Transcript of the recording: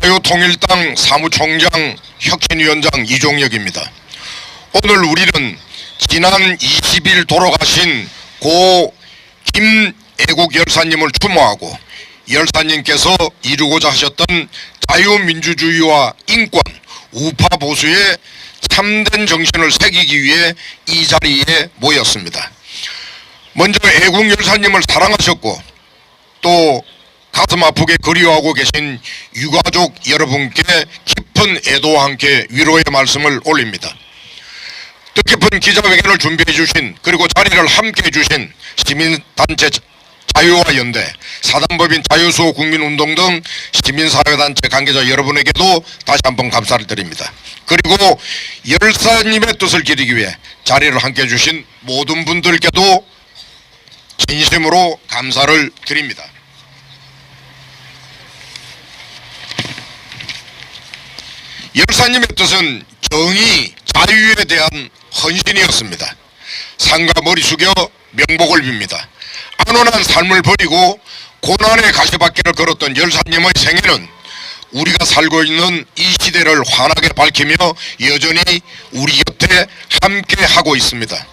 자유통일당 사무총장 혁신위원장 이종혁입니다. 오늘 우리는 지난 20일 돌아가신 고 김애국 열사님을 추모하고 열사님께서 이루고자 하셨던 자유민주주의와 인권, 우파 보수의 참된 정신을 새기기 위해 이 자리에 모였습니다. 먼저 애국 열사님을 사랑하셨고 또 가슴 아프게 그리워하고 계신 유가족 여러분께 깊은 애도와 함께 위로의 말씀을 올립니다. 뜻깊은 기자회견을 준비해 주신 그리고 자리를 함께 해 주신 시민단체 자유와 연대, 사단법인 자유수호 국민운동 등 시민사회단체 관계자 여러분에게도 다시 한번 감사를 드립니다. 그리고 열사님의 뜻을 기리기 위해 자리를 함께 해 주신 모든 분들께도 진심으로 감사를 드립니다. 열사님의 뜻은 정의, 자유에 대한 헌신이었습니다. 상가 머리 숙여 명복을 빕니다. 안온한 삶을 버리고 고난의 가시밭길을 걸었던 열사님의 생애는 우리가 살고 있는 이 시대를 환하게 밝히며 여전히 우리 곁에 함께 하고 있습니다.